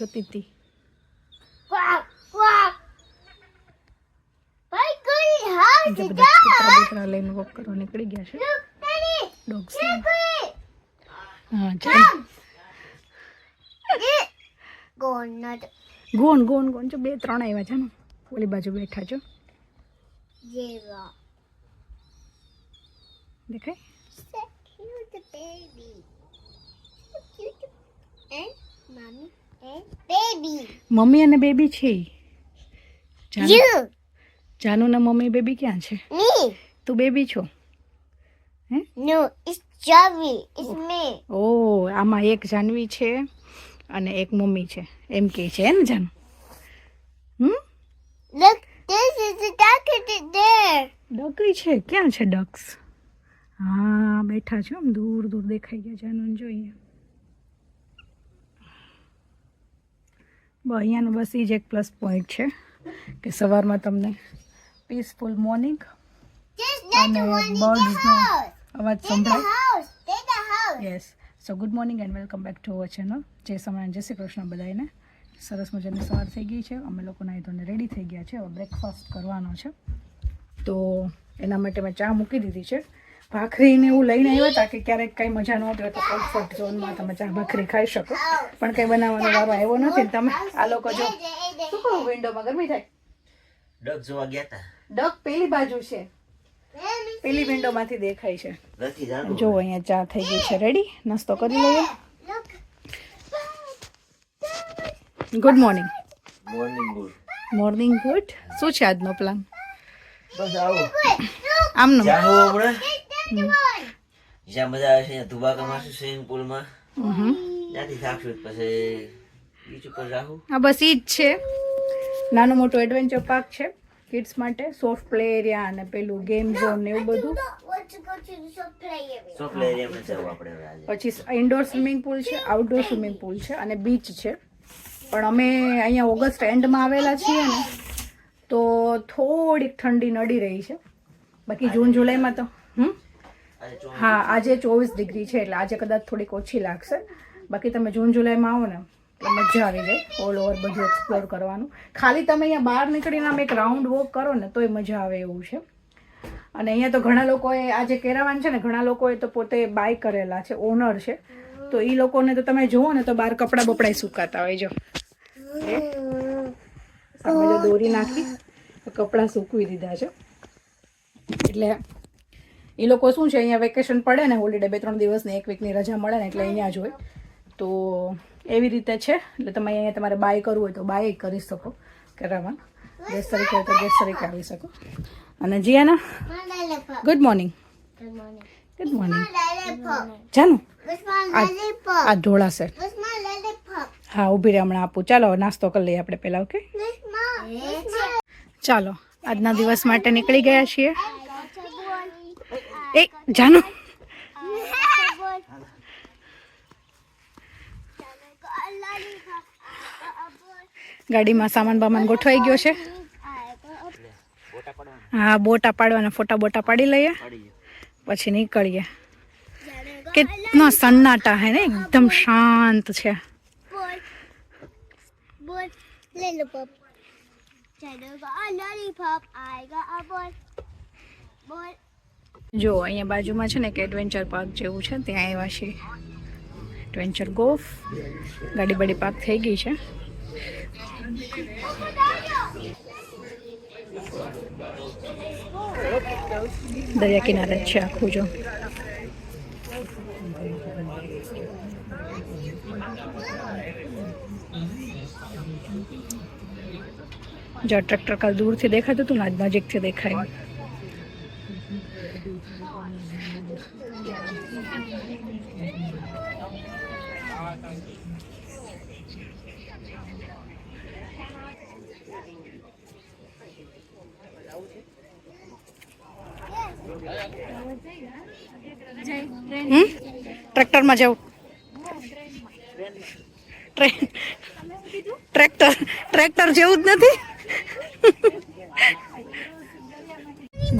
જોતી હતી લઈને વોક કરવા નીકળી ગયા છે. ડોગ્સ હા ચાલ ગોન. ગોન ગોન જો બે ત્રણ આવ્યા છે ને. ઓલી બાજુ બેઠા છો. દેખાય? દેખાય Baby. મમ્મી અને બેબી છે ઈ. જાનુ You. મમ્મી બેબી ક્યાં છે? Me. તું બેબી છો? નો ઇટ્સ જાવી ઇટ્સ મી ઓ આમાં એક જાનવી છે અને એક મમ્મી છે. એમ કે છે ને જાનુ? હમ? Look, this is the duck there. ડકરી છે? ક્યાં છે ડક્સ? હા બેઠા છે આમ દૂર દૂર દેખાઈ ગયા જાનુ જોઈએ અહીંયાનો બસ એ જ એક પ્લસ પોઈન્ટ છે કે સવારમાં તમને પીસફુલ મોર્નિંગ અને house. અવાજ સંભળાય. Yes so good morning and welcome back to our channel જય સ્વામિનારાયણ જય શ્રી કૃષ્ણ બધાને સરસ મજાની સવાર થઈ ગઈ છે. અમે લોકો નાહી તમને રેડી થઈ ગયા છે. હવે બ્રેકફાસ્ટ કરવાનો છે. તો એના માટે મેં ચા મૂકી દીધી છે. ભાખરીને એવું લઈને આવ્યા હતા કે ક્યારેક કંઈ મજા ન આવતી હોય તો કમ્ફર્ટ ઝોનમાં તમે ચા ભાખરી ખાઈ શકો. પણ કંઈ બનાવવાનો વારો આવ્યો નથી તમે આ લોકો જો શું કહું વિન્ડોમાં ગરમી થાય? ડગ જોવા ગયા હતા ડક પેલી બાજુ છે. પેલી વિન્ડોમાંથી દેખાય છે. જો અહીંયા ચા થઈ ગઈ છે. રેડી નાસ્તો કરી લઈએ. Good morning morning good morning good શું છે આજનો પ્લાન બસ આવો. આમનો. જાહો one. જ્યાં મજા આવે છે ત્યાં ધુબાકા મારશું સ્વિમિંગ પુલમાં. ત્યાંથી થાકશું પછી બીચ ઉપર રાખું. આ બસ ઈ જ છે. નાનું મોટું એડવેન્ચર પાર્ક છે કિડ્સ માટે. સોફ્ટ પ્લે એરિયા અને પેલું ગેમ ઝોન ને એવું બધું. સોફ્ટ એરિયામાં જવું આપણે આજે. પછી ઇન્ડોર સ્વિમિંગ પુલ છે આઉટડોર સ્વિમિંગ પુલ છે અને બીચ છે. પણ અમે અહીંયા ઓગસ્ટ એન્ડમાં આવેલા છીએ ને તો થોડીક ઠંડી નડી રહી છે. બાકી જૂન જુલાઈમાં તો હમ? હા આજે ચોવીસ ડિગ્રી છે એટલે આજે કદાચ થોડીક ઓછી લાગશે. બાકી તમે જૂન જુલાઈમાં આવો ને મજા આવી જાય ઓલ ઓવર બધું એક્સપ્લોર કરવાનું. ખાલી તમે અહીંયા બહાર નીકળીને આમ એક રાઉન્ડ વોક કરો ને તોય મજા આવે એવું છે. અને અહીંયા તો ઘણા લોકોએ આ જે કેરાવાન છે ને ઘણા લોકોએ તો પોતે બાય કરેલા છે ઓનર છે. તો એ લોકોને તો તમે જુઓ ને તો બહાર કપડાં બપડાય સુકાતા હોય જો. સામે જો દોરી નાખી કપડાં સૂકવી દીધા છે. એટલે એ લોકો શું છે, અહીંયા વેકેશન પડે ને હોલિડે બે ત્રણ દિવસની એક વીકની રજા મળે ને, એટલે અહીંયા જ હોય. તો એવી રીતે છે, એટલે તમે અહીંયા તમારે બાય કરવું હોય તો બાય કરી શકો કરાવવા ગેસ તરીકે હોય તો ગેસ તરીકે આવી શકો. અને જીયાના? ગુડ મોર્નિંગ ગુડ મોર્નિંગ જાનું? આ ઢોળાશે? હા, ઊભી રહે, હમણાં આપું. ચાલો, નાસ્તો કરી લઈએ આપણે પહેલાં ઓકે? ચાલો, આજના દિવસ માટે નીકળી ગયા છીએ. A જાનો ગાડીમાં સામાન બામાન ગોઠવાઈ ગયો છે હા, બોટા પાડવાના, ફોટા બોટા પાડી લઈએ પછી નીકળીએ કેટલા સન્નાટા હે ને, એકદમ શાંત છે. Ball. જો, અહીંયા બાજુમાં છે ને એક એડવેન્ચર પાર્ક જેવું છે, ત્યાં આવ્યા છીએ. એડવેન્ચર ગોફ ગાડી બાડી પાર્ક થઈ ગઈ છે. દરિયા કિનારે છે આખું જો. જો ટ્રેક્ટર કાલ દૂરથી દેખાતું હતું ને, આજ નજીકથી દેખાય હમ ટ્રેક્ટરમાં જવું. ટ્રેક્ટર ટ્રેક્ટર જેવું જ નથી.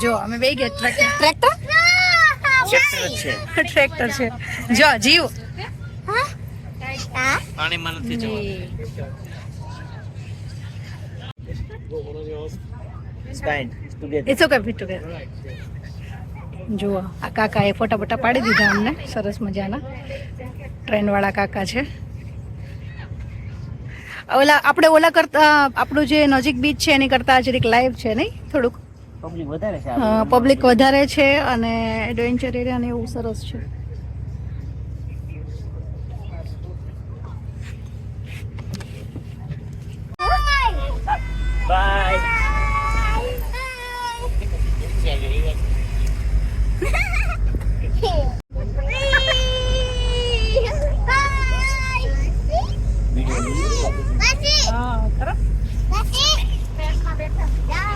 જો અમે બે ગયા. ટ્રેક્ટર? ટ્રેક્ટર છે. ટ્રેક્ટર છે. જો જીવ. પાણીમાં નથી જવાનું. ઇટ્સ ઓકે ફિટ ટુગેધર જુઓ આ કાકાએ ફોટા ફોટા પાડી દીધા અમને સરસ મજાના. ટ્રેનવાળા કાકા છે. ઓલા આપણે ઓલા કરતા આપણું જે નજીક બીચ છે એની કરતા જરીક લાઈવ છે નહીં? થોડુંક? પબ્લિક વધારે છે પબ્લિક વધારે છે અને એડવેન્ચર એરિયા ને એવું સરસ છે. બાય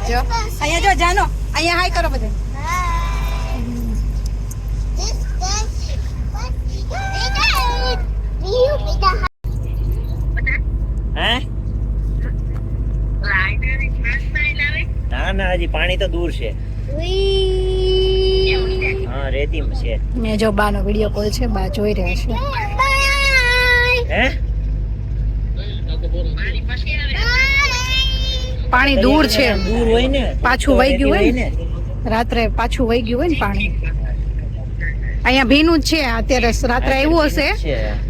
જો અહીંયા જો જાનો. અહીંયા હાય કરો બધે. ના ના હજી પાણી તો દૂર છે. હા રેતી છે. મેં જો બાનો વીડિયો કોલ છે બા જોઈ રહ્યા છે હે પાણી દૂર છે. દૂર હોય ને પાછું વહી ગયું હોય ને. રાત્રે પાછું વહી ગયું હોય ને પાણી? અહીંયા ભીનું જ છે. અત્યારે રાત્રે આવ્યું હશે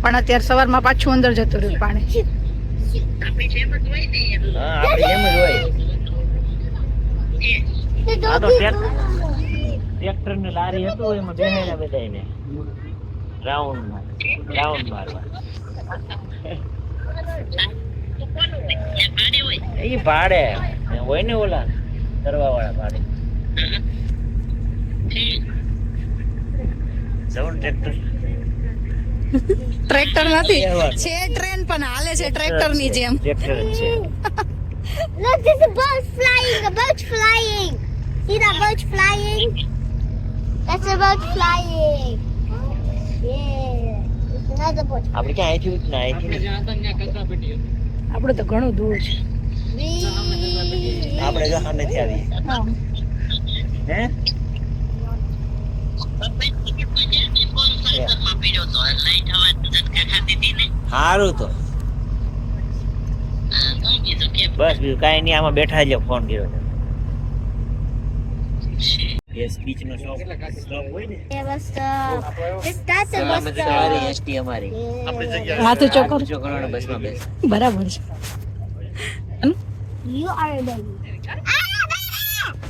પણ અત્યારે સવારમાં પાછું અંદર જતું રહ્યું પાણી. હા આપણે એમ. જ હોય. આ તો ટ્રેક્ટર ને લારી હતું એમાં બેહેલા બધાને રાઉન્ડ રાઉન્ડ મારવા. એ ભાડે હોય ને ઓલા કરવા વાળા ભાડે જવું ટ્રેક્ટર ટ્રેક્ટર નથી. છે ટ્રેન પણ હાલે છે ટ્રેક્ટરની જેમ ટ્રેક્ટર છે Look, there's a boat flying. A boat flying. See that boat flying? That's a boat flying. Yeah. There's another boat. આપણે ક્યાં અહીંથી ના અહીંથી આપણું તો ઘણું દૂર છે! આપણે જો સામેથી આવીએ. હે? સારું તો. બસ બીજું કાંઈ નહીં આમાં બેઠા જ ફોન કર્યો છે. યસ બીચ નો? હોય that the bus સવારે stop? એસટી અમારી Yeah. હાથું ચોકર ચોકડવાળા બસમાં બેસ બરાબર છે You are a baby.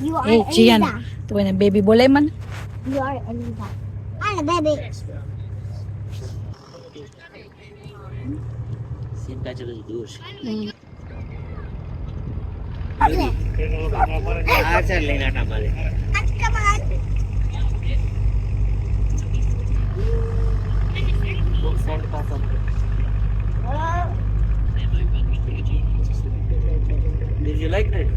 You are A a જીયાન Elisa. તું એને બેબી બોલાય મને You are a Elisa. I'm a baby. સિમકા ચલો દૂર છે આ ચાલ લઈને આટા મારે Come Did you like it?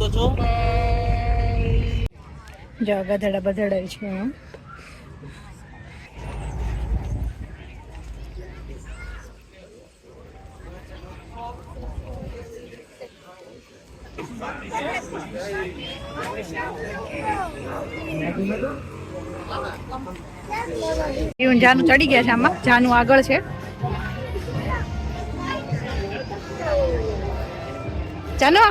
તો છો જો ગધેડા બધેડા છે એમ. જાનું ચડી ગયા છે આમાં. જાનું આગળ છે. ચાલો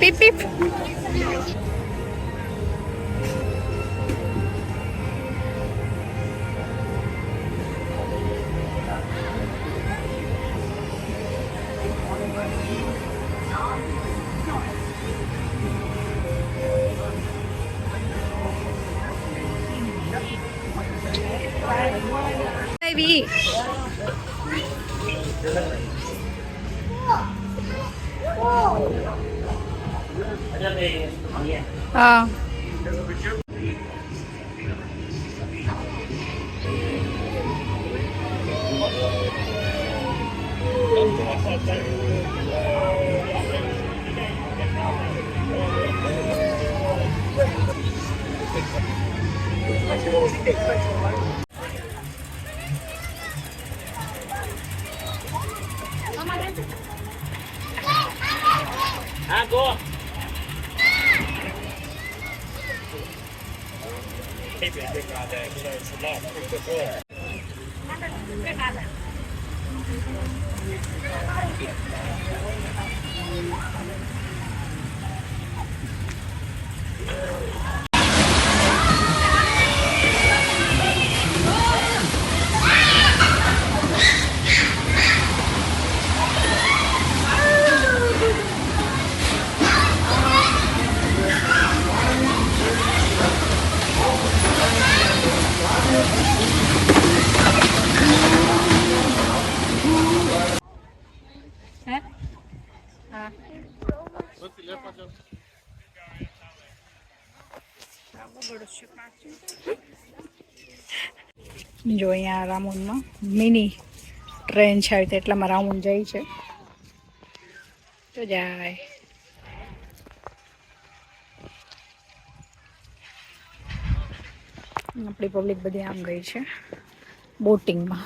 પીપ પીપ. А. જો અહીંયા રામુંડમાં મિની ટ્રેન છે આવી એટલામાં રાઉન્ડ જાય છે. તો જાય. આપણી પબ્લિક બધી આમ ગઈ છે. બોટિંગમાં.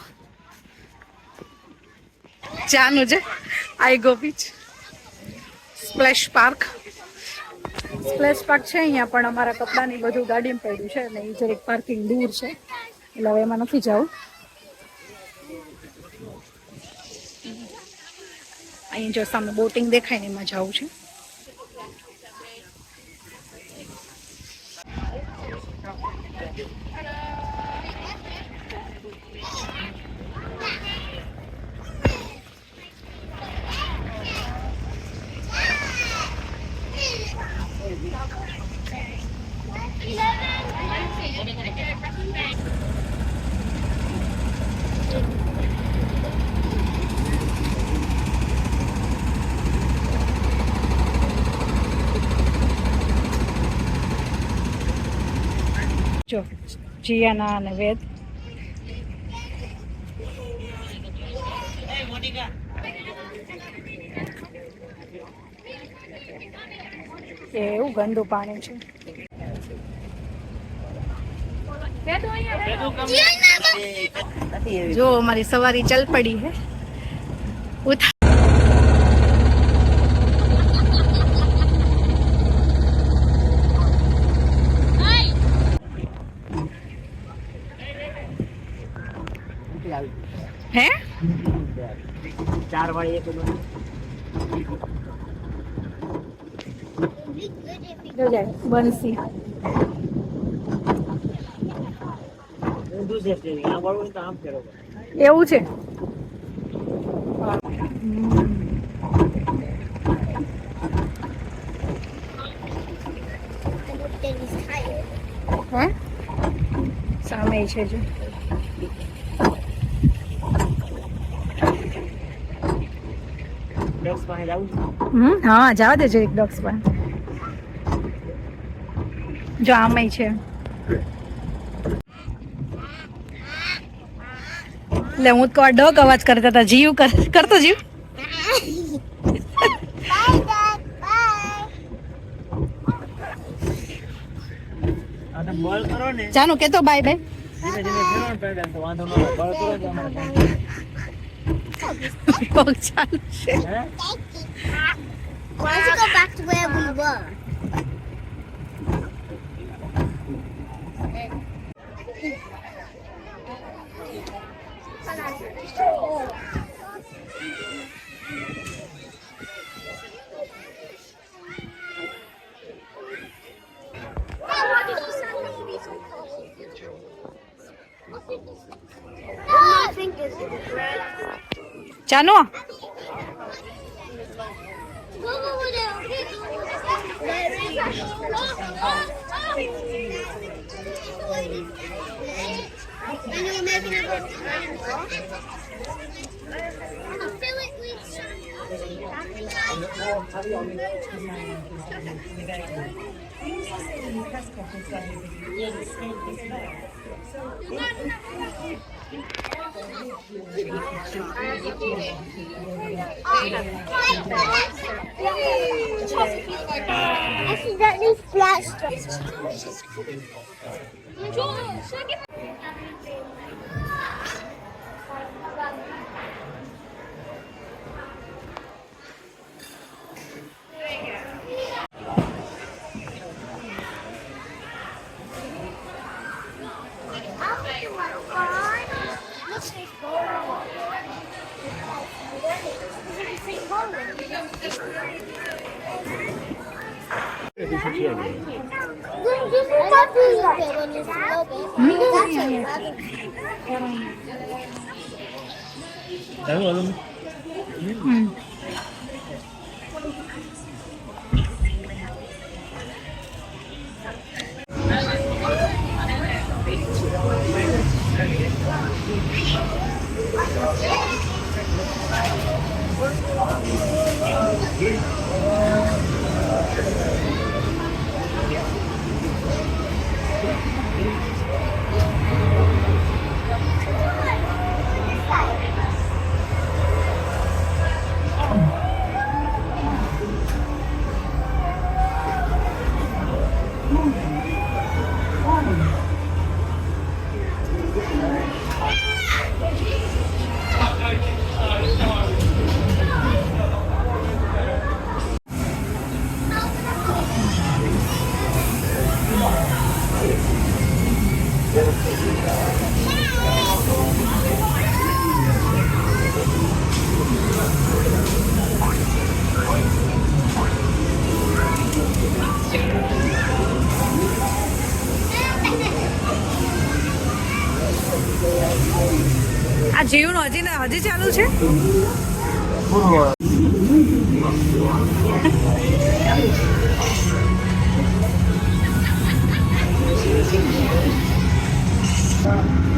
ચાનું છે. I go beach. Splash park. Splash park છે અહીંયા, પણ અમારા કપડાની બધું ગાડીમાં પડ્યું છે અને એ જરીક પાર્કિંગ દૂર છે. એટલે હવે એમાં નથી જવું. અહીં જો સામે બોટિંગ દેખાય ને એમાં જવું છે જો જીયાના અને વેદ. એવું ગંદુ પાણી છે. જો અમારી સવારી ચલ પડી હે. ઉઠા હે? ચાર વાળી એક બનસી એવું છે? સામે છે જો ડ્રગ્સ પાસે જવું છે? હમ હા જવા દેજો એક ડોગ્સ પણ જો આમય છે. એટલે હું તો આ ડોગ અવાજ કરતા હતા. જીવ કરતો જીવ. જાનું કેતો bye bye Bog challenge. Let's go back to where we were. Oh. Chano. I feel like we should have a his press conference that he was in this morning. So, I see that new flash. rzuciłem. Tak, ale... આ જીવન હજી ને હજી ચાલુ છે Thank you. Thank you.